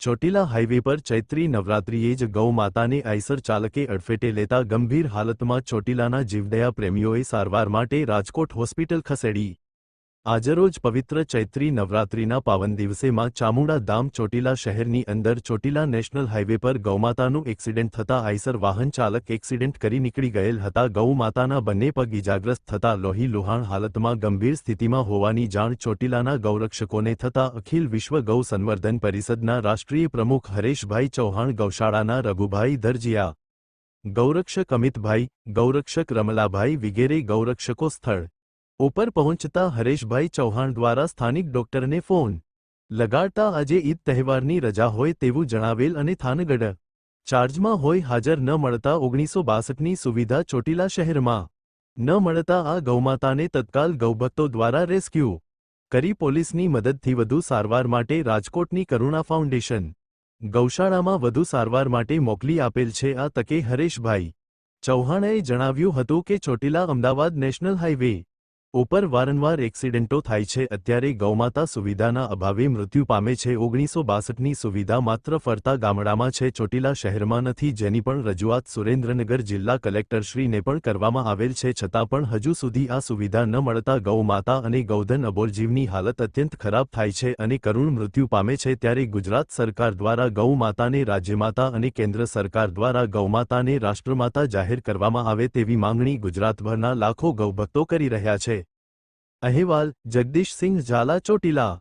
Chotila highway પર ચૈત્રી નવરાત્રિએ જ ગૌ માતાને આઈસર ચાલકે અડફેટે લેતા ગંભીર હાલતમાં ચોટીલાના જીવદયા પ્રેમીઓએ સારવાર માટે રાજકોટ હોસ્પિટલ ખસેડી. આજરોજ પવિત્ર ચૈત્રી નવરાત્રિના પાવન દિવસે માં ચામુંડા ધામ ચોટીલા શહેરની અંદર ચોટીલા નેશનલ હાઇવે પર ગૌમાતાનું એક્સિડન્ટ થતા આઈસર વાહન ચાલક એક્સિડન્ટ કરી નીકળી ગયેલ હતા. ગૌમાતાના બંને પગ ઇજાગ્રસ્ત થતા લોહી લુહાણ હાલતમાં ગંભીર સ્થિતિમાં હોવાની જાણ ચોટીલાના ગૌરક્ષકોને થતા અખિલ વિશ્વ ગૌ સંવર્ધન પરિષદના રાષ્ટ્રીય પ્રમુખ હરેશભાઈ ચૌહાણ ગૌશાળાના રઘુભાઈ ધરજીયા ગૌરક્ષક અમિતભાઈ, ગૌરક્ષક રમલાભાઈ વિગેરે ગૌરક્ષકો સ્થળ ઉપર પહોંચતા હરેશભાઈ ચૌહાણ દ્વારા સ્થાનિક ડોક્ટરને ફોન. લગાડતા આજે ઈદ તહેવારની રજા હોય તેવું જણાવેલ અને થાનગઢ ચાર્જમાં હોય હાજર ન મળતા ઓગણીસો બાસઠની સુવિધા ચોટીલા શહેરમાં. ન મળતા આ ગૌમાતાને તત્કાલ ગૌભક્તો દ્વારા રેસ્ક્યુ કરી પોલીસની મદદથી વધુ સારવાર માટે રાજકોટની કરુણા ફાઉન્ડેશન ગૌશાળામાં વધુ સારવાર માટે મોકલી આપેલ છે આ તકે હરેશભાઈ ચૌહાણે જણાવ્યું હતું કે ચોટીલા અમદાવાદ નેશનલ હાઈવે ઉપર વારંવાર એક્સિડન્ટો થાય છે, અત્યારે ગૌમાતા સુવિધાના અભાવે મૃત્યુ પામે છે. ઓગણીસો બાસઠની સુવિધા માત્ર ફરતા ગામડામાં છે, ચોટીલા શહેરમાં નથી, જેની પણ રજૂઆત સુરેન્દ્રનગર જિલ્લા કલેક્ટરશ્રીને પણ કરવામાં આવેલ છે. છતાં પણ હજુ સુધી આ સુવિધા ન મળતા ગૌમાતા અને ગૌધન અબોરજીવની હાલત અત્યંત ખરાબ થાય છે અને કરુણ મૃત્યુ પામે છે. ત્યારે ગુજરાત સરકાર દ્વારા ગૌમાતાને રાજ્યમાતા અને કેન્દ્ર સરકાર દ્વારા ગૌમાતાને રાષ્ટ્રમાતા જાહેર કરવામાં આવે તેવી માંગણી ગુજરાતભરના લાખો ગૌભક્તો કરી રહ્યા છે. અહેવાલ જગદીશસિંહ ઝાલા ચોટીલા